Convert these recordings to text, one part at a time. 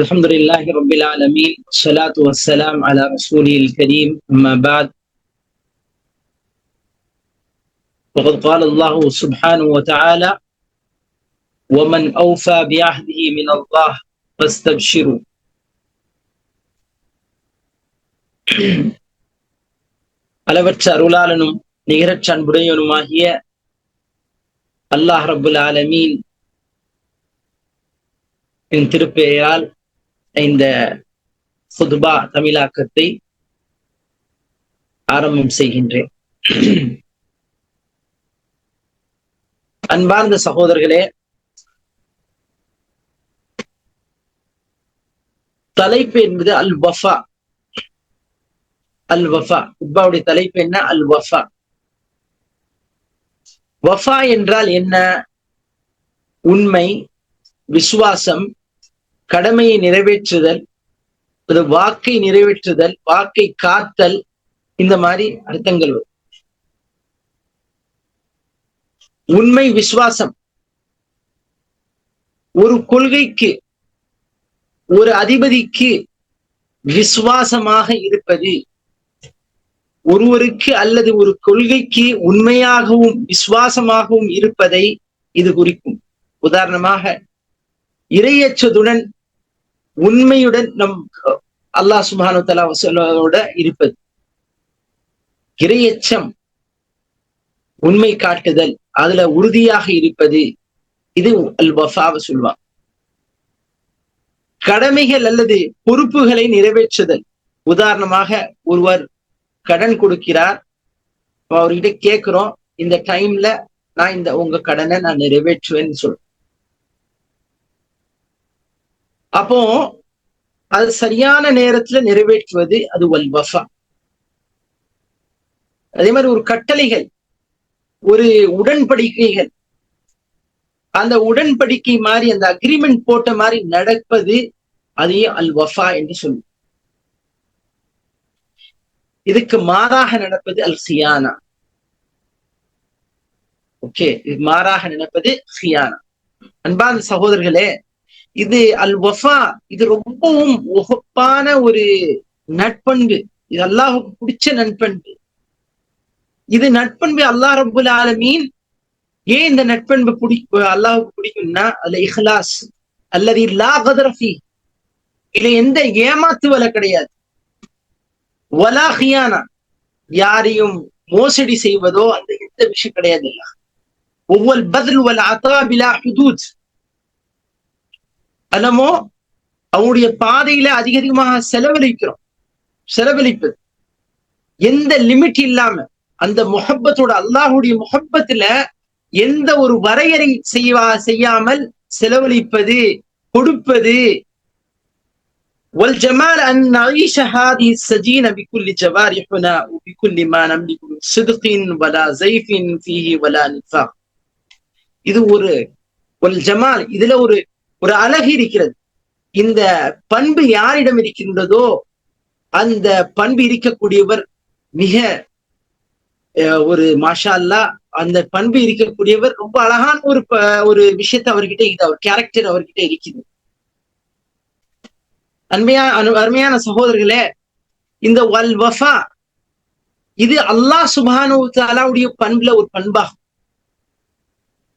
الحمد لله رب العالمين والصلاة والسلام على رسوله الكريم أما بعد وقد قال الله سبحانه وتعالى ومن أوفى بعهده من الله فاستبشروا அளவற்ற அருளாளனும் நிகரற்ற அன்புடையவனுமாகிய அல்லாஹ் ரபுல் ஆலமீன் என் திருப்பெயரால் இந்த புதுபா தமிழாக்கத்தை ஆரம்பம் செய்கின்றேன். அன்பார்ந்த சகோதரர்களே தலைப்பு என்பது அல் வஃபா அல் வஃபா உப்பாவுடைய தலைப்பு என்ன? அல் வஃபா வஃபா என்றால் என்ன? உண்மை விசுவாசம் கடமையை நிறைவேற்றுதல் வாக்கை நிறைவேற்றுதல் வாக்கை காத்தல் இந்த மாதிரி அர்த்தங்கள் வரும். உண்மை விசுவாசம். ஒரு கொள்கைக்கு ஒரு அதிபதிக்கு விசுவாசமாக இருப்பது ஒருவருக்கு அல்லது ஒரு கொள்கைக்கு உண்மையாகவும் விசுவாசமாகவும் இருப்பதை இது குறிக்கும். உதாரணமாக இரையச்சதுடன் உண்மையுடன் நம் அல்லாஹ் சுபானு தலா வசலோட இருப்பது. இரையச்சம் உண்மை காட்டுதல் அதுல உறுதியாக இருப்பது இது அல் வஃபாவை சொல்வான் கடமைகள் அல்லது பொறுப்புகளை நிறைவேற்றுதல். உதாரணமாக ஒருவர் கடன் கொடுக்கிறார். அவர்கிட்ட கேட்கிறோம் இந்த டைம்ல நான் இந்த உங்க கடனை நான் நிறைவேற்றுவேன்னு சொல்றேன் அப்போ அது சரியான நேரத்துல நிறைவேற்றுவது அது வல் வஃபா. அதே மாதிரி ஒரு கட்டளைகள் ஒரு உடன்படிக்கைகள். அந்த உடன்படிக்கை மாதிரி அந்த அக்ரிமெண்ட் போட்ட மாதிரி நடப்பது அதையே அல் வஃபா என்று சொல்லும் இதுக்கு மாறாக நடப்பது அல் சியானா. ஓகே இது மாறாக நடப்பது சியானா. அன்பான சகோதரர்களே இது அல் வஃபா இது ரொம்பவும் உகப்பான ஒரு நட்பண்பு. இது அல்லாஹுக்கு பிடிச்ச நட்பண்பு. இது நட்பண்பு அல்லாஹ் ரபுல் ஆலமீன் ஏன் இந்த நட்பண்பு பிடி அல்லாஹுக்கு பிடிக்கும்னா அதுல இஹ்லாஸ். அல்லது லா கதரஃபி இதுல எந்த ஏமாத்து வலை கிடையாது. வலா ஹியானா. யாரையும் மோசடி செய்வதோ அந்த எந்த விஷயம் கிடையாது இல்ல. ஒவ்வொரு பதில் வல் அத்தாபிலா ஹுதூத் அல்லமோ அவனுடைய பாதையில அதிக அதிகமாக செலவழிக்கிறோம் செலவழிப்பது எந்த லிமிட் இல்லாம அந்த முகப்பத்தோட அல்லாஹுடைய முகப்பத்துல எந்த ஒரு வரையறை செய்வா செய்யாமல் செலவழிப்பது கொடுப்பது والجمال أن نعيش هذه السجينة بكل جوارحنا وبكل ما نملك من صدق ولا زيف فيه ولا نفاق இது ஒரு ஒரு ஜமால் இதுல ஒரு ஒரு அழகு இருக்கிறது. இந்த பண்பு யாரிடம் இருக்கின்றதோ அந்த பண்பு இருக்கக்கூடியவர் மிக ஒரு மாஷா அல்லா அந்த பண்பு இருக்கக்கூடியவர் ரொம்ப அழகான ஒரு ஒரு விஷயத்த அவர்கிட்ட இது அவர் கேரக்டர் அவர்கிட்ட இருக்குது அன்மையா அருமையான சகோதரர்களே இந்த வல் வஃபா இது அல்லாஹ் சுபானு தாலாவுடைய பண்புல ஒரு பண்பாகும்.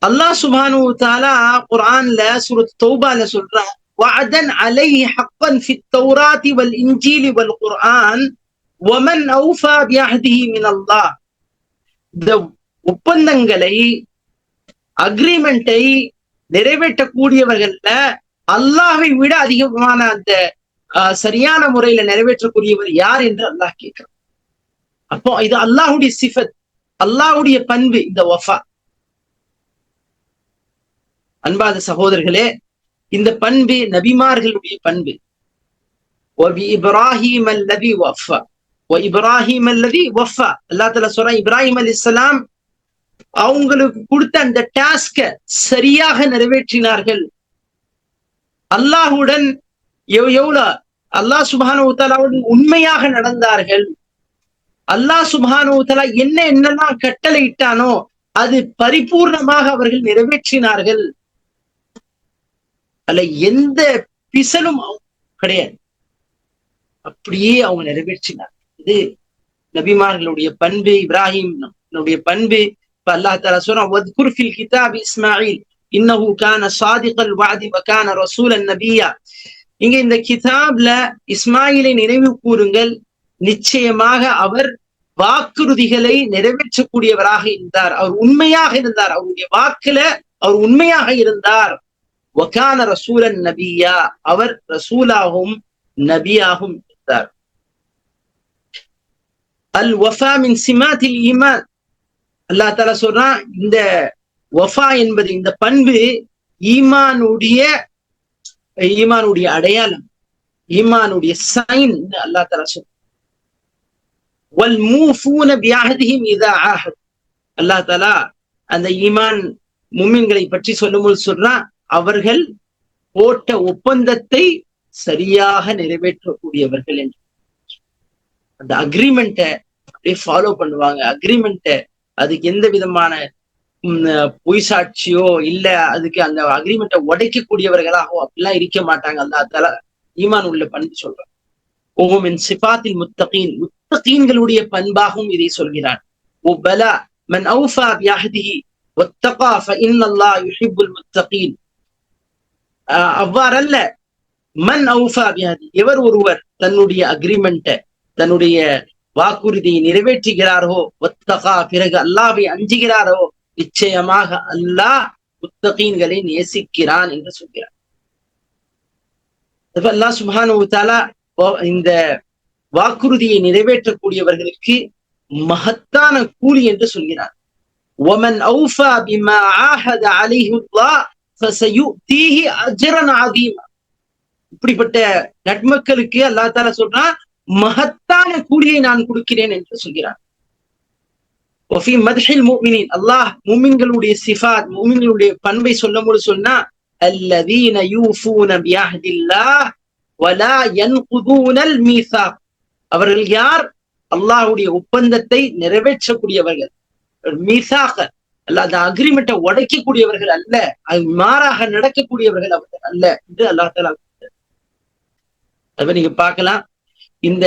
அல்லாஹ் சுபானு தாலா குரான்ல சுரத் தௌபால சொல்ற வாதன் அலை ஹக்கன் ஃபி தௌராதி வல் இன்ஜீலி வல் குர்ஆன் வமன் அவுஃபா பியஹ்திஹி மின் அல்லாஹ் இந்த ஒப்பந்தங்களை அக்ரிமெண்டை நிறைவேற்றக்கூடியவர்கள்ல அல்லாஹை விட அதிகமான அந்த சரியான முறையில நிறைவேற்றக்கூடியவர் யார் என்று அல்லாஹ் கேட்கிறான். அப்போ இது அல்லாஹுடைய சிஃபத் அல்லாஹுடைய பண்பு இந்த வஃபா. அன்பாத சகோதரர்களே இந்த பண்பு நபிமார்களுடைய பண்பு. இப்ராஹிம் அல்லதி வஃபா. இப்ராஹிம் அல்லதி வஃபா. அல்லா தலா சொல்றான் இப்ராஹிம் அலி இஸ்லாம் அவங்களுக்கு கொடுத்த அந்த டாஸ்க சரியாக நிறைவேற்றினார்கள். அல்லாஹுடன் எவ்வளோ? அல்லாஹ் சுபானுத்தலாவுடன் உண்மையாக நடந்தார்கள். அல்லாஹ் சுபானுத்தலா என்ன என்னெல்லாம் கட்டளை இட்டானோ அது பரிபூர்ணமாக அவர்கள் நிறைவேற்றினார்கள். அல்ல எந்த பிசலும் கிடையாது. அப்படியே அவங்க நிறைவேற்றினார் இது நபிமார்களுடைய பண்பு இப்ராஹிம் பண்பு. இப்ப அல்லாஹ் தாலா சொல்றான் கிதாப் இஸ்மாயில் இன்னஹு கான சாதிகல் வாதி வகான ரசூலன் நபியா. இங்க இந்த கிதாப்ல இஸ்மாயிலை நினைவு கூறுங்கள். நிச்சயமாக அவர் வாக்குறுதிகளை நிறைவேற்றக்கூடியவராக இருந்தார். அவர் உண்மையாக இருந்தார். அவருடைய வாக்குல அவர் உண்மையாக இருந்தார். வகான ரசூலன் நபியா அவர் ரசூலாகவும் நபியாகவும் இருந்தார் அல் வஃபா மின் சிமாத்தில் ஈமான் அல்லா தாலா சொல்றான் இந்த வஃபா என்பது இந்த பண்பு ஈமானுடைய ஈமானுடைய அடையாளம் ஈமானுடைய சைன் அல்லா தாலா சொல்ற வல் மூஃபூன பியாஹதிஹிம் இதா ஆஹத் அல்லா தாலா அந்த ஈமான் முமின்களை பற்றி சொல்லும்போது சொல்றான் அவர்கள் போட்ட ஒப்பந்தத்தை சரியாக நிறைவேற்றக்கூடியவர்கள் என்று. அந்த அக்ரிமெண்ட்டை அப்படியே ஃபாலோ பண்ணுவாங்க. அக்ரிமெண்ட்டை அதுக்கு எந்த விதமான பொய் சாட்சியோ இல்ல அதுக்கு அந்த அக்ரிமெண்ட்டை உடைக்கக்கூடியவர்களாகவோ அப்படிலாம் இருக்க மாட்டாங்க. அல்லா தலா ஈமான் உள்ள பண்பு சொல்றான் ஓமின் சிபாத்தில் முத்தகீன். முத்தகீன்களுடைய பண்பாகவும் இதை சொல்கிறான் ஓ பலா மன் அவுஃபா பியாஹதிஹி வத்தகா ஃபஇன் அல்லாஹ் யுஹிப்புல் முத்தகீன். அவ்வாறல்ல. மன் அவுஃபா பியாஹதி எவர் ஒருவர் தன்னுடைய அக்ரிமெண்ட்டை தன்னுடைய வாக்குறுதியை நிறைவேற்றுகிறாரோ ஒத்தகா பிறகு அல்லாவை அஞ்சுகிறாரோ நிச்சயமாக அல்லாஹ் முத்தகீன்களை நேசிக்கிறான் என்று சொல்கிறார். அல்லாஹ் சுபானு தாலா இந்த வாக்குறுதியை நிறைவேற்றக்கூடியவர்களுக்கு மகத்தான கூலி என்று சொல்கிறார். ஒமன் அவுஃபா பிமா ஆஹத அலிஹுல்லா இப்படிப்பட்ட நட்மக்களுக்கு அல்லா தால சொல்றான் மகத்தான கூலியை நான் கொடுக்கிறேன் என்று சொல்கிறான். அல்லாஹ் மூமின்களுடைய சிஃபாத் மூமின்களுடைய பண்பை சொல்லும் போது சொன்னா அல்லதீன யூஃபூன பியஹ்தில்லாஹ் வலா யன்குதூனல் மீசாக். அவர்கள் யார்? அல்லாஹுடைய ஒப்பந்தத்தை நிறைவேற்றக்கூடியவர்கள். மீசாக அல்ல அந்த அக்ரிமெண்ட்டை உடைக்கக்கூடியவர்கள் அல்ல அது மாறாக நடக்கக்கூடியவர்கள் அவர்கள் அல்ல என்று அல்லாஹ் தலா அதை நீங்க பார்க்கலாம் இந்த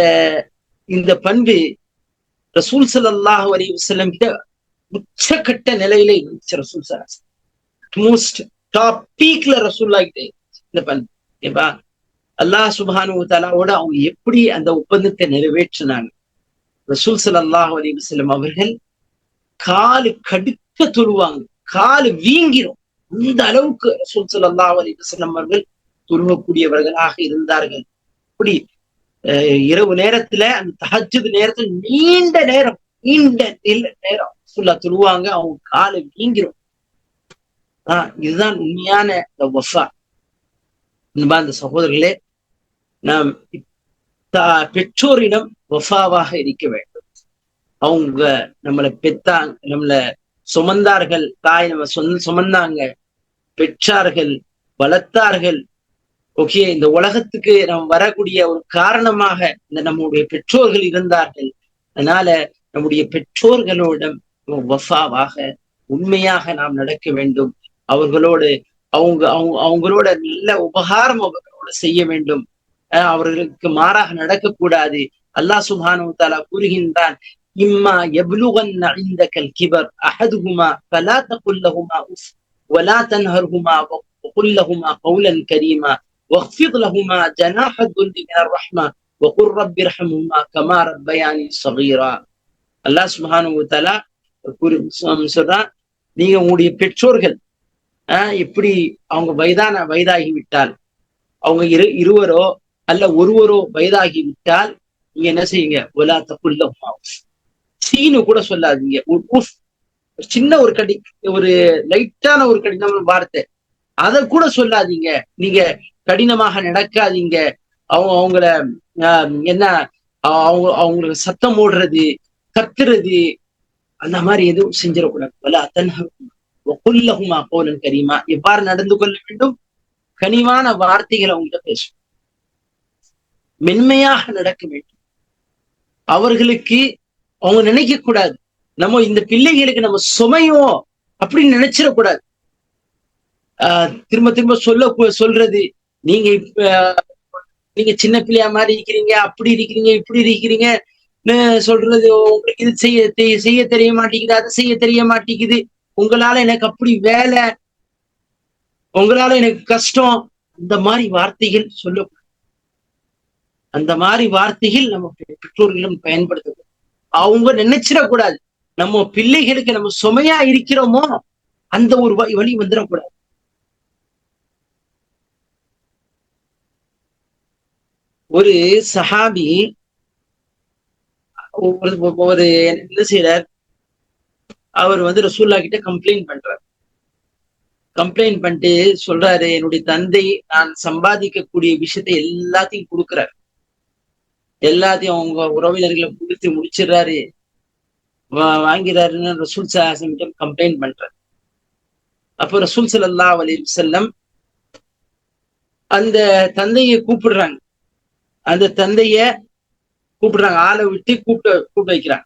இந்த பண்பு ரசூல் சல்லாஹூ அலி வசல்லம் கிட்ட உச்சக்கட்ட நிலையில இருந்துச்சு ரசூல் சலாஸ் மோஸ்ட் டாப் பீக்ல ரசூல்லா கிட்ட இந்த பண்பு. ஏவா அல்லாஹ் சுபானு தலாவோட அவங்க எப்படி அந்த ஒப்பந்தத்தை நிறைவேற்றினாங்க? ரசூல் சல்லாஹூ அலி வசல்லம் அவர்கள் காலு கடுக்க தொழுவாங்க. காலு வீங்கிரும். அந்த அளவுக்கு ரசூல் சல்லாஹூ அலி அவர்கள் துருவக்கூடியவர்களாக இருந்தார்கள். அப்படி இரவு நேரத்துல அந்த தகஜது நேரத்துல நீண்ட நேரம் நீண்ட நேரம் ஃபுல்லா துருவாங்க அவங்க காலை வீங்கிரும். ஆஹ் இதுதான் உண்மையான இந்த மாதிரி அந்த சகோதரர்களே நாம் பெற்றோரிடம் வஃபாவாக இருக்க வேண்டும். அவங்க நம்மளை பெத்தாங்க நம்மளை சுமந்தார்கள். தாய் நம்ம சுமந்தாங்க. பெற்றார்கள். வளர்த்தார்கள். ஓகே இந்த உலகத்துக்கு நாம் வரக்கூடிய ஒரு காரணமாக இந்த நம்முடைய பெற்றோர்கள் இருந்தார்கள். அதனால நம்முடைய பெற்றோர்களோட வஃபாவாக உண்மையாக நாம் நடக்க வேண்டும். அவர்களோடு அவங்க அவங்க அவங்களோட நல்ல உபகாரம் அவர்களோட செய்ய வேண்டும். அவர்களுக்கு மாறாக நடக்கக்கூடாது. அல்லாஹ் சுபானு தாலா கூறுகின்றான் இம்மா எவ்லுகன் ஐந்தகல் கிபர் அஹதுகுமா ஃபலா தகுல்லஹுமா உஃப் ولا تنهرهما وقل لهما قولا كريما واخفض لهما جناح الذل من الرحمة وقل رب ارحمهما كما ربياني صغيرا அல்லாஹ் சுபானு தாலா சொல்றான் நீங்க உங்களுடைய பெற்றோர்கள் ஆஹ் எப்படி அவங்க வயதான வயதாகி விட்டால் அவங்க இரு இருவரோ அல்ல ஒருவரோ வயதாகி விட்டால் நீங்க என்ன செய்யுங்க ஒலா தப்புல்ல சீனு கூட சொல்லாதீங்க. ஒரு உஃப் சின்ன ஒரு கடி ஒரு லைட்டான ஒரு கடினமான வார்த்தை. அதை கூட சொல்லாதீங்க. நீங்க கடினமாக நடக்காதீங்க. அவங்க அவங்கள என்ன அவங்க அவங்களுக்கு சத்தம் ஓடுறது கத்துறது அந்த மாதிரி எதுவும் செஞ்சிடக்கூடாது. வல அத்தன்ஹுமா கோலன் கரீமா. எவ்வாறு நடந்து கொள்ள வேண்டும்? கனிவான வார்த்தைகளை அவங்ககிட்ட பேசும் மென்மையாக நடக்க வேண்டும். அவர்களுக்கு அவங்க நினைக்க கூடாது. நம்ம இந்த பிள்ளைகளுக்கு நம்ம சுமையோ அப்படின்னு நினைச்சிடக்கூடாது. ஆஹ் திரும்ப திரும்ப சொல்ல சொல்றது நீங்க நீங்க சின்ன பிள்ளையா மாதிரி இருக்கிறீங்க அப்படி இருக்கிறீங்க இப்படி இருக்கிறீங்க சொல்றது உங்களுக்கு இது செய்ய செய்ய தெரிய மாட்டேங்குது அது செய்ய தெரிய மாட்டேங்குது. உங்களால எனக்கு அப்படி வேலை உங்களால எனக்கு கஷ்டம். அந்த மாதிரி வார்த்தைகள் சொல்ல அந்த மாதிரி வார்த்தைகள் நம்ம பெற்றோர்களும் பயன்படுத்த அவங்க நினைச்சிடக்கூடாது. நம்ம பிள்ளைகளுக்கு நம்ம சுமையா இருக்கிறோமோ அந்த ஒரு வழி வந்துடக்கூடாது. ஒரு சஹாபி ஒரு ஒரு என்ன செய்யறார் அவர் வந்து ரசூல்லா கிட்ட கம்ப்ளைண்ட் பண்றார். கம்ப்ளைண்ட் பண்ணிட்டு சொல்றாரு என்னுடைய தந்தை நான் சம்பாதிக்கக்கூடிய விஷயத்தை எல்லாத்தையும் கொடுக்குறாரு. எல்லாத்தையும் அவங்க உறவினர்களை கொடுத்து முடிச்சிடுறாரு. வாங்கிறாருன்னு ரசூல் சாசம் கம்ப்ளைண்ட் பண்றாரு. அப்போ ரசூல் சல்லா அலி செல்லம் அந்த தந்தையை கூப்பிடுறாங்க. அந்த தந்தைய கூப்பிடுறாங்க. ஆளை விட்டு கூப்பிட்டு கூப்பிட்டு வைக்கிறாங்க.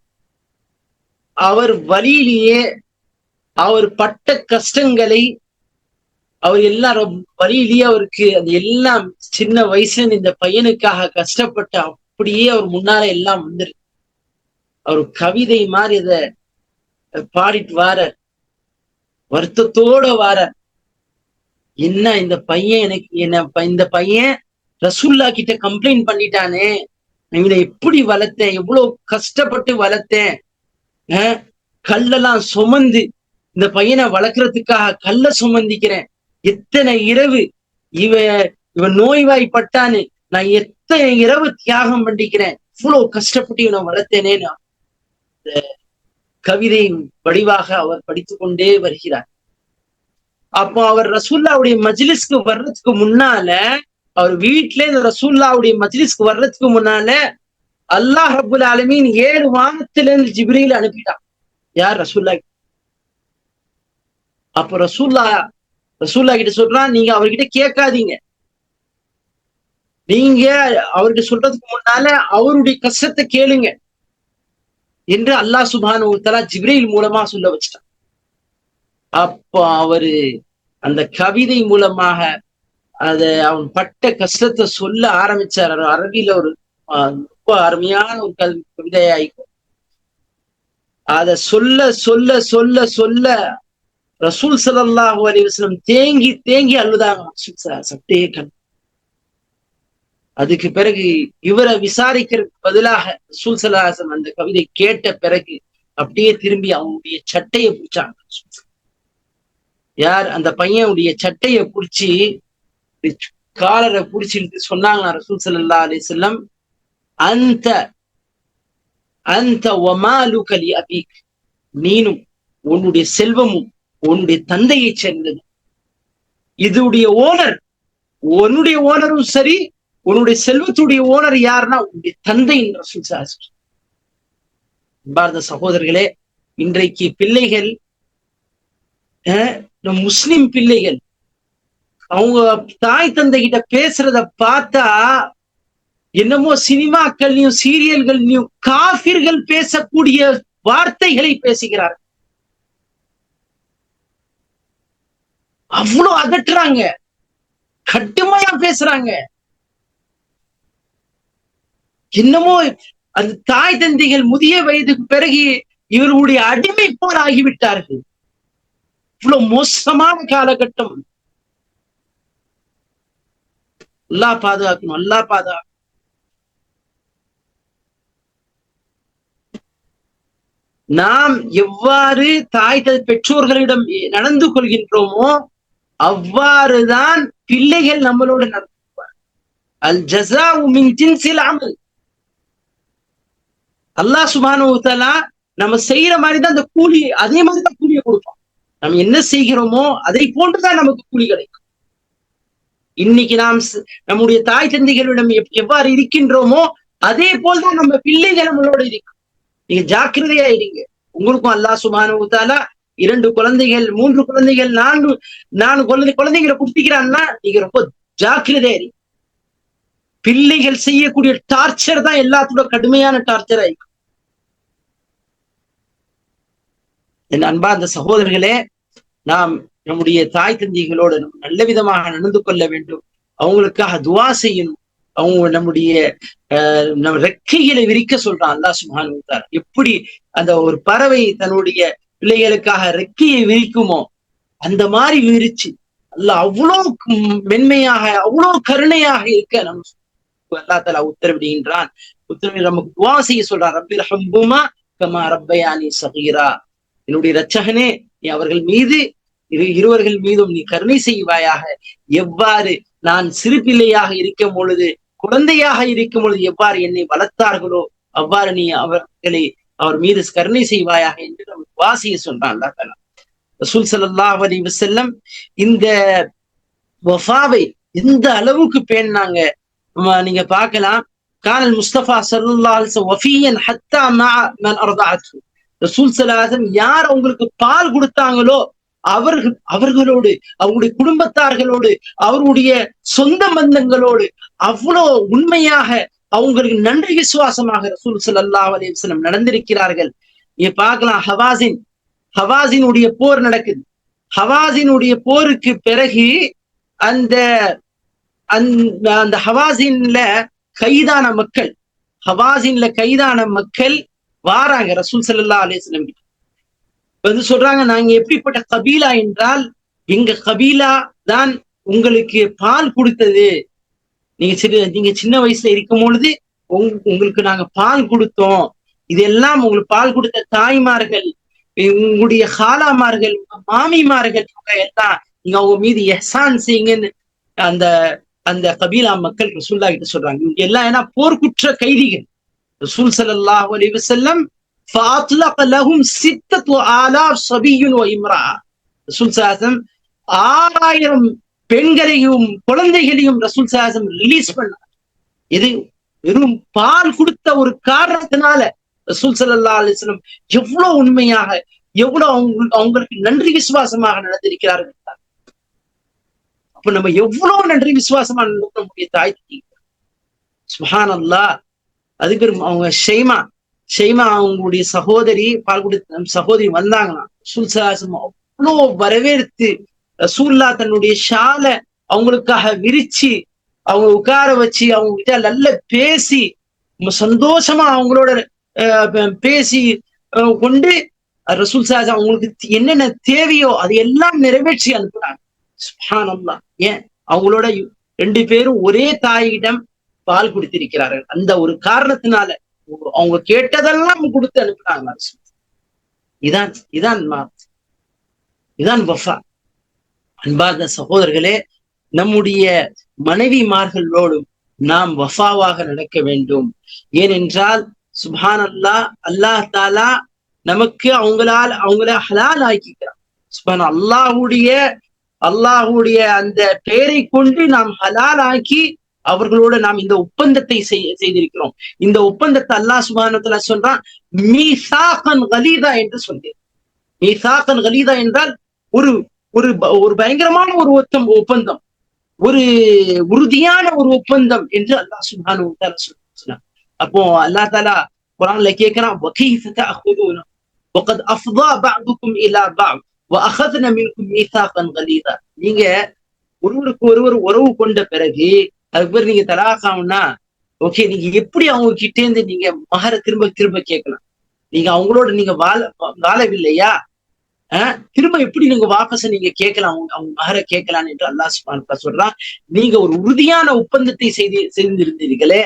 அவர் வழியிலேயே அவர் பட்ட கஷ்டங்களை அவர் எல்லாரும் வழியிலேயே அவருக்கு அது எல்லாம் சின்ன வயசுல இந்த பையனுக்காக கஷ்டப்பட்ட அப்படியே அவர் முன்னால எல்லாம் வந்துரு. அவர் கவிதை மாதிரி இத பாடிட்டு வார. வருத்தத்தோட வார. என்ன இந்த பையன் எனக்கு என்ன இந்த பையன் ரசுல்லா கிட்ட கம்ப்ளைண்ட் பண்ணிட்டானே. நான் இவனை எப்படி வளர்த்தேன்? எவ்வளவு கஷ்டப்பட்டு வளர்த்தேன்? அஹ், கல்லெல்லாம் சுமந்து இந்த பையனை வளர்க்கறதுக்காக கல்ல சுமந்திக்கிறேன். எத்தனை இரவு இவன் இவன் நோய்வாய்ப்பட்டான்னு நான் எத்தனை இரவு தியாகம் பண்ணிக்கிறேன். இவ்வளவு கஷ்டப்பட்டு இவனை வளர்த்தேனே நான். இந்த வடிவாக அவர் படித்துக் கொண்டே வருகிறார். அப்போ அவர் ரசூல்லாவுடைய மஜ்லிஸ்க்கு வர்றதுக்கு முன்னால அவர் வீட்டுல இந்த ரசூல்லாவுடைய மஜ்லிஸ்க்கு வர்றதுக்கு முன்னால அல்லாஹ் ரபுல் ஆலமீன் ஏழு வானத்துல இருந்து ஜிப்ரீல் அனுப்பிட்டான். யார் ரசூல்லா அப்ப ரசூல்லா ரசூல்லா கிட்ட சொல்றான் நீங்க அவர்கிட்ட கேட்காதீங்க. நீங்க அவருக்கு சொல்றதுக்கு முன்னால அவருடைய கஷ்டத்தை கேளுங்க என்று அல்லாஹ் சுபானு தலா ஜிப்ரீல் மூலமா சொல்ல வச்சிட்டான். அப்போ அவரு அந்த கவிதை மூலமாக அத அவன் பட்ட கஷ்டத்தை சொல்ல ஆரம்பிச்சார். அரபியில ஒரு ரொம்ப அருமையான ஒரு கல் கவிதையாயிருக்கும் அத சொல்ல சொல்ல சொல்ல சொல்ல ரசூல் ஸல்லல்லாஹு அலி வஸல்லம் தேங்கி தேங்கி அழுதாங்க ரசூல் ஸல்லல்லாஹு அப்படியே கண் அதுக்கு பிறகு இவரை விசாரிக்கிறதுக்கு பதிலாக சூசலாசன் அந்த கவிதை கேட்ட பிறகு அப்படியே திரும்பி அவனுடைய சட்டையை பிடிச்சாங்க யார்? அந்த பையனுடைய சட்டையை பிடிச்சி காலரை பிடிச்சிட்டு சொன்னாங்க ரசூல் சல்லா அலி செல்லம் அந்த அந்த ஒமாலுகலி அபிக் அபீக். நீனும் உன்னுடைய செல்வமும் உன்னுடைய தந்தையை சேர்ந்தது. இதுடைய ஓனர் உன்னுடைய ஓனரும் சரி உன்னுடைய செல்வத்துடைய ஓனர் யாருன்னா உன்னுடைய தந்தை பாரத சகோதரர்களே இன்றைக்கு பிள்ளைகள் நம் முஸ்லிம் பிள்ளைகள் அவங்க தாய் தந்தை கிட்ட பேசுறத பார்த்தா என்னமோ சினிமாக்கள்லயும் சீரியல்கள்லயும் காபிர்கள் பேசக்கூடிய வார்த்தைகளை பேசுகிறார் அவ்வளவு அகற்றுறாங்க கடுமையா பேசுறாங்க. என்னமோ அந்த தாய் தந்தைகள் முதிய வயதுக்கு பிறகு இவர்களுடைய அடிமை போல் ஆகிவிட்டார்கள் இவ்வளவு மோசமான காலகட்டம். நல்லா பாதுகாக்கணும் அல்லாஹ் பாதுகாக்கணும். நாம் எவ்வாறு தாய் த- பெற்றோர்களிடம் நடந்து கொள்கின்றோமோ அவ்வாறுதான் பிள்ளைகள் நம்மளோட நடந்து அல் ஜசா உமின் அமல். அல்லாஹ் சுப்ஹானஹு நம்ம செய்யற மாதிரி தான் அந்த கூலி அதே மாதிரி தான் கூலியை கொடுப்போம் நம்ம என்ன செய்கிறோமோ அதை போன்றுதான் நமக்கு கூலி கிடைக்கும். இன்னைக்கு நாம் நம்முடைய தாய் தந்தைகளிடம் எப்- எவ்வாறு இருக்கின்றோமோ அதே போல்தான் நம்ம பிள்ளைகள் நம்மளோட இருக்கும். நீங்க ஜாக்கிரதையா இருங்க. உங்களுக்கும் அல்லாஹ் சுப்ஹானஹு இரண்டு குழந்தைகள் மூன்று குழந்தைகள் நான்கு நான்கு குழந்தை குழந்தைங்களை கொடுத்திக்கிறான்னா நீங்க ரொம்ப ஜாக்கிரதையா இருங்க. பிள்ளைகள் செய்யக்கூடிய டார்ச்சர் தான் எல்லாத்தோட கடுமையான டார்ச்சர் ஆயிருக்கும் என் அன்பா அந்த சகோதரர்களே நாம் நம்முடைய தாய் தந்தைகளோடு நல்ல விதமாக நடந்து கொள்ள வேண்டும். அவங்களுக்காக துவா செய்யணும். அவங்க நம்முடைய அஹ், நம்ம ரெக்கைகளை விரிக்க சொல்றான் அல்லா சுப்ஹானஹு வ எப்படி அந்த ஒரு பறவை தன்னுடைய பிள்ளைகளுக்காக ரெக்கையை விரிக்குமோ அந்த மாதிரி விரிச்சு அல்ல அவ்வளவு மென்மையாக அவ்வளவு கருணையாக இருக்க நம்ம அல்லா தலா உத்தரவிடுகின்றான். உத்தரவிட நமக்கு துவா செய்ய சொல்றான். ரப்பி கமா ரப்பயானி சகீரா. என்னுடைய ரச்சகனே நீ அவர்கள் மீது இரு இருவர்கள் மீதும் நீ கருணை செய்வாயாக. எவ்வாறு நான் சிறு பிள்ளையாக இருக்கும் பொழுது குழந்தையாக இருக்கும் பொழுது எவ்வாறு என்னை வளர்த்தார்களோ அவ்வாறு நீ அவர்களை அவர் மீது கருணை செய்வாயாக என்று நமக்கு வாசிய சொல்றான் அல்லா தலா. ரசூல் ஸல்லல்லாஹு அலி வசல்லம் இந்த வஃபாவை எந்த அளவுக்கு பேணினாங்க நீங்க பார்க்கலாம். கானல் முஸ்தபா சல்லல்லாஹு வஃபியன் ஹத்தா மன் ரசூல் சலாசம் யார் அவங்களுக்கு பால் கொடுத்தாங்களோ அவர்கள் அவர்களோடு அவங்களுடைய குடும்பத்தார்களோடு அவருடைய சொந்த பந்தங்களோடு அவ்வளவு உண்மையாக அவங்களுக்கு நன்றி விசுவாசமாக ரசூல் சல்லா அலைஹி நடந்திருக்கிறார்கள். நீங்க பார்க்கலாம் ஹவாசின் ஹவாசினுடைய போர் நடக்குது. ஹவாசினுடைய போருக்கு பிறகு அந்த அந்த அந்த ஹவாசின்ல கைதான மக்கள் ஹவாசின்ல கைதான மக்கள் வாராங்க ரசூல் சல்லா அலிஸ்லம் கிட்ட. வந்து சொல்றாங்க நாங்க எப்படிப்பட்ட கபீலா என்றால் எங்க கபீலா தான் உங்களுக்கு பால் கொடுத்தது நீங்க சிறு நீங்க சின்ன வயசுல இருக்கும் பொழுது உங்களுக்கு நாங்க பால் கொடுத்தோம் இதெல்லாம் உங்களுக்கு பால் கொடுத்த தாய்மார்கள் உங்களுடைய ஹாலாமார்கள் உங்க மாமிமார்கள் இவங்க எல்லாம் நீங்க அவங்க மீது எஹான் செய்யுங்கன்னு அந்த அந்த கபீலா மக்கள் ரசூல்லா கிட்ட சொல்றாங்க. இவங்க எல்லாம் ஏன்னா போர்க்குற்ற கைதிகள். ரசூல் சல்லாஹ் அலி ஆறாயிரம் பெண்களையும் குழந்தைகளையும் ரசூல் சாசம் ரிலீஸ் பண்ணார். இது வெறும் பால் கொடுத்த ஒரு காரணத்தினால ரசூல் சல்லா அலிஸ்லம் எவ்வளவு உண்மையாக எவ்வளவு அவங்களுக்கு நன்றி விசுவாசமாக நடந்திருக்கிறார்கள். அப்ப நம்ம எவ்வளவு நன்றி விசுவாசமா நம்முடைய தாய் சுஹான் அல்லா அதுக்கு அவங்க ஷெய்மா. ஷெய்மா அவங்களுடைய சகோதரி பால்குடி சகோதரி வந்தாங்களாம். ரசூல் அவ்வளோ வரவேற்று ரசூல்லா தன்னுடைய ஷாலை அவங்களுக்காக விரிச்சு அவங்க உட்கார வச்சு அவங்க கிட்ட நல்ல பேசி சந்தோஷமா அவங்களோட அஹ், பேசி கொண்டு ரசூல் சாஜா அவங்களுக்கு என்னென்ன தேவையோ அது எல்லாம் நிறைவேற்றி அனுப்புறாங்க சுப்ஹானல்லாஹ் ஏன்? அவங்களோட ரெண்டு பேரும் ஒரே தாயிடம் பால் குடித்திருக்கிறார்கள். அந்த ஒரு காரணத்தினால அவங்க கேட்டதெல்லாம் கொடுத்து அனுப்புனாங்க இதான் இதான் இதான் வஃபா. அன்பார்ந்த சகோதரர்களே நம்முடைய மனைவிமார்களோடும் நாம் வஃபாவாக நடக்க வேண்டும். ஏனென்றால் சுபான் அல்லாஹ் அல்லாஹ் தாலா நமக்கு அவங்களால் அவங்கள ஹலால் ஆக்கிக்கிறான். சுபான் அல்லாஹுடைய அல்லாஹுடைய அந்த பெயரை கொண்டு நாம் ஹலால் ஆக்கி அவர்களோட நாம் இந்த ஒப்பந்தத்தை செய்- செய்திருக்கிறோம். இந்த ஒப்பந்தத்தை அல்லாஹ் சுபானத்துல சொல்றான் மீசாகன் கலீதா என்று சொல்கிறேன் மீசாகன் கலீதா என்றால் ஒரு ஒரு ஒரு பயங்கரமான ஒரு ஒத்தம் ஒப்பந்தம். ஒரு உறுதியான ஒரு ஒப்பந்தம் என்று அல்லாஹ் சுப்ஹானஹு வ தஆலா சொல்றான் அப்போ அல்லாஹ் தஆலா குர்ஆன்ல கேக்குறான் நீங்க ஒருவருக்கு ஒருவர் உறவு கொண்ட பிறகு அதுக்கு நீங்க தலாகாம்னா ஓகே நீங்க எப்படி அவங்க கிட்டே இருந்து நீங்க மகர திரும்ப திரும்ப கேட்கலாம்? நீங்க அவங்களோட நீங்க வாழ வாழவில்லையா? திரும்ப எப்படி நீங்க வாபஸ் நீங்க கேட்கலாம்? அவங்க அவங்க மகர கேட்கலாம் என்று அல்லாஹ் சுபான்தா சொல்றான். நீங்க ஒரு உறுதியான ஒப்பந்தத்தை செய்து செய்திருந்தீர்களே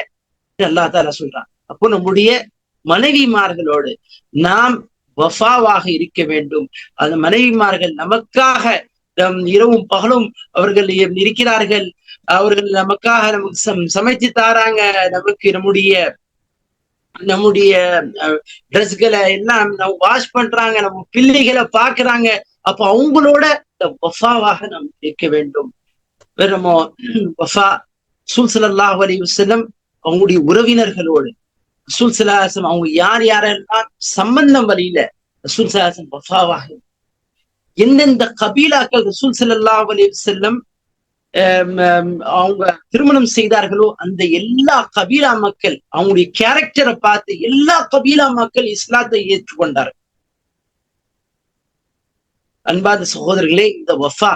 அல்லாஹ் தாரா சொல்றான். அப்போ நம்முடைய மனைவிமார்களோடு நாம் வஃபாவாக இருக்க வேண்டும். அந்த மனைவிமார்கள் நமக்காக இரவும் பகலும் அவர்கள் இருக்கிறார்கள். அவர்கள் நமக்காக நமக்கு சம்- சமைச்சு தாராங்க. நமக்கு நம்முடைய நம்முடைய ட்ரெஸ்களை எல்லாம் நம்ம வாஷ் பண்றாங்க. நம்ம பிள்ளைகளை பாக்குறாங்க. அப்ப அவங்களோட வஃபாவாக நாம் இருக்க வேண்டும். நம்ம வஃபா சூசலல்லாஹ் அலி வசலம் அவங்களுடைய உறவினர்களோடு ரசூல் சலாசம் அவங்க யார் யாரெல்லாம் சம்பந்தம் வழியில ரசூல் சலாசம் வஃபாவாக எந்தெந்த கபீலாக்கள் ரசூல் ஸல்லல்லாஹு அலி செல்லம் அவங்க திருமணம் செய்தார்களோ அந்த எல்லா கபீலா மக்கள் அவங்களுடைய கேரக்டரை பார்த்து எல்லா கபீலா மக்கள் இஸ்லாத்தை ஏற்றுக்கொண்டார்கள் அன்பாத சகோதரர்களே இந்த வஃபா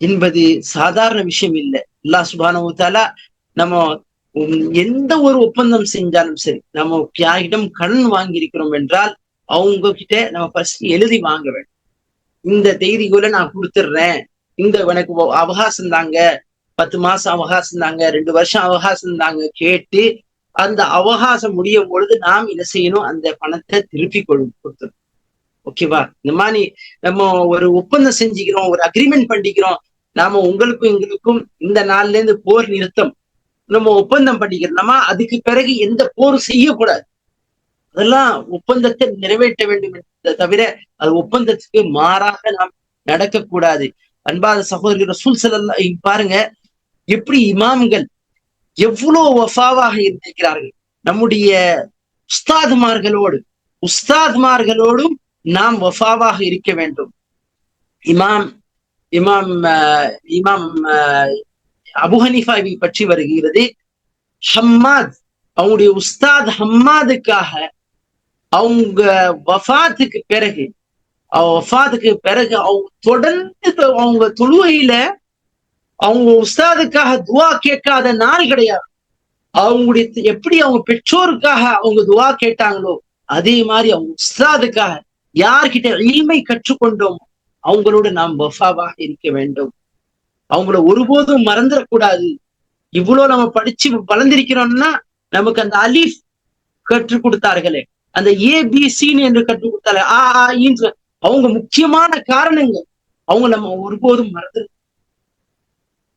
என்பது சாதாரண விஷயம் இல்லை. அல்லா சுப்ஹானஹு நம்ம எந்த ஒரு ஒப்பந்தம் செஞ்சாலும் சரி நம்ம யாரிடம் கடன் வாங்கி இருக்கிறோம் என்றால் அவங்க கிட்ட நம்ம ஃபர்ஸ்ட் எழுதி வாங்க வேண்டும். இந்த தேதிக்குள்ள நான் கொடுத்துடுறேன் இந்த எனக்கு அவகாசம் தாங்க. பத்து மாசம் அவகாசம் தாங்க. ரெண்டு வருஷம் அவகாசம் தாங்க கேட்டு அந்த அவகாசம் முடியும் பொழுது நாம் என்ன செய்யணும்? அந்த பணத்தை திருப்பி கொடு ஓகேவா இந்த மாதிரி நம்ம ஒரு ஒப்பந்தம் செஞ்சுக்கிறோம் ஒரு அக்ரிமெண்ட் பண்ணிக்கிறோம். நாம உங்களுக்கும் எங்களுக்கும் இந்த நாள்ல இருந்து போர் நிறுத்தம். நம்ம ஒப்பந்தம் பண்ணிக்கிறோமா? அதுக்கு பிறகு எந்த போரும் செய்யக்கூடாது. அதெல்லாம் ஒப்பந்தத்தை நிறைவேற்ற வேண்டும் என்பதை தவிர அது ஒப்பந்தத்துக்கு மாறாக நாம் நடக்கக்கூடாது. அன்பாத சகோதரர் ரசூல் ஸல்லல்லாஹு பாருங்க எப்படி இமாம்கள் எவ்வளவு வஃபாவாக இருந்திருக்கிறார்கள். நம்முடைய உஸ்தாதுமார்களோடு உஸ்தாத்மார்களோடும் நாம் வஃபாவாக இருக்க வேண்டும். இமாம் இமாம் இமாம் அபுஹனிஃபாவை பற்றி வருகிறது. ஹம்மாத் அவங்களுடைய உஸ்தாத் ஹம்மாதுக்காக அவங்க வஃபாத்துக்கு பிறகு வஃபாத்துக்கு பிறகு அவங்க தொடர்ந்து அவங்க தொழுகையில அவங்க உஸ்தாதுக்காக துவா கேட்காத நாள் கிடையாது. அவங்களுடைய எப்படி அவங்க பெற்றோருக்காக அவங்க துவா கேட்டாங்களோ அதே மாதிரி அவங்க உஸ்தாதுக்காக யார்கிட்ட இனிமை கற்றுக்கொண்டோமோ அவங்களோட நாம் வஃபாவாக இருக்க வேண்டும். அவங்கள ஒருபோதும் மறந்துடக்கூடாது. இவ்வளவு நம்ம படிச்சு வளர்ந்திருக்கிறோம்னா நமக்கு அந்த அலிஃப் கற்றுக் கொடுத்தார்களே. அந்த ஏ பி சின்னு என்று கற்றுக் கொடுத்தாரு ஆ ஆ அவங்க முக்கியமான காரணங்கள். அவங்க நம்ம ஒருபோதும் மறந்து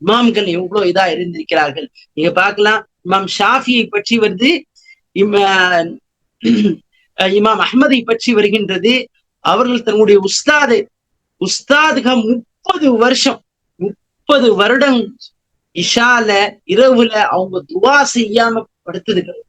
இமாம்கள் எவ்வளவு இதா இருந்திருக்கிறார்கள். நீங்க பார்க்கலாம். இமாம் ஷாஃபியை பற்றி வந்து இம- இமாம் அஹ்மதை பற்றி வருகின்றது. அவர்கள் தன்னுடைய உஸ்தாது உஸ்தாதுக முப்பது வருஷம் முப்பது வருடம் இஷால இரவுல அவங்க துவா செய்யாம படுத்ததுகள்.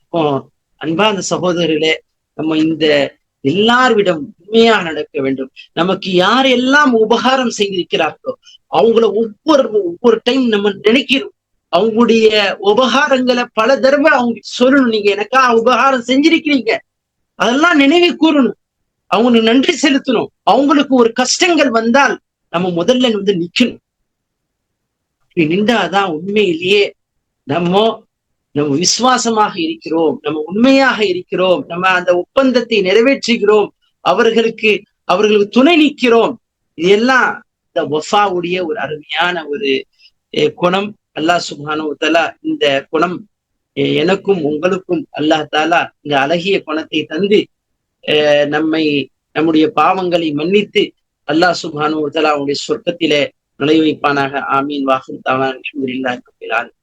இப்போ அன்பா அந்த சகோதரர்களே நம்ம இந்த எல்லார்விடம் உண்மையாக நடக்க வேண்டும். நமக்கு யாரெல்லாம் உபகாரம் செய்திருக்கிறார்களோ அவங்கள ஒவ்வொரு ஒவ்வொரு டைம் நம்ம நினைக்கிறோம். அவங்களுடைய உபகாரங்களை பல தடவை அவங்க சொல்லணும். நீங்க எனக்கா உபகாரம் செஞ்சிருக்கிறீங்க. அதெல்லாம் நினைவு கூறணும். அவங்களுக்கு நன்றி செலுத்தணும். அவங்களுக்கு ஒரு கஷ்டங்கள் வந்தால் நம்ம முதல்ல வந்து நிக்கணும். அப்படி நின்றாதான் உண்மையிலேயே நம்ம நம்ம விசுவாசமாக இருக்கிறோம் நம்ம உண்மையாக இருக்கிறோம் நம்ம அந்த ஒப்பந்தத்தை நிறைவேற்றுகிறோம் அவர்களுக்கு அவர்களுக்கு துணை நிற்கிறோம். இது எல்லாம் இந்த ஒஃபாவுடைய ஒரு அருமையான ஒரு குணம். அல்லாஹ் சுப்ஹானஹு வ இந்த குணம் எனக்கும் உங்களுக்கும் அல்லாஹ் தாலா இந்த அழகிய குணத்தை தந்து அஹ், நம்மை நம்முடைய பாவங்களை மன்னித்து அல்லாஹ் சுப்ஹானஹு வ தஆலா அவனுடைய சொர்க்கத்திலே நுழைய வைப்பானாக ஆமீன் வாஹிம் தாவான் அல்ஹம்துலில்லாஹி ரப்பில் ஆலமீன்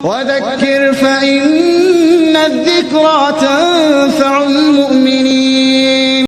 وذكر فإن الذكرى تنفع المؤمنين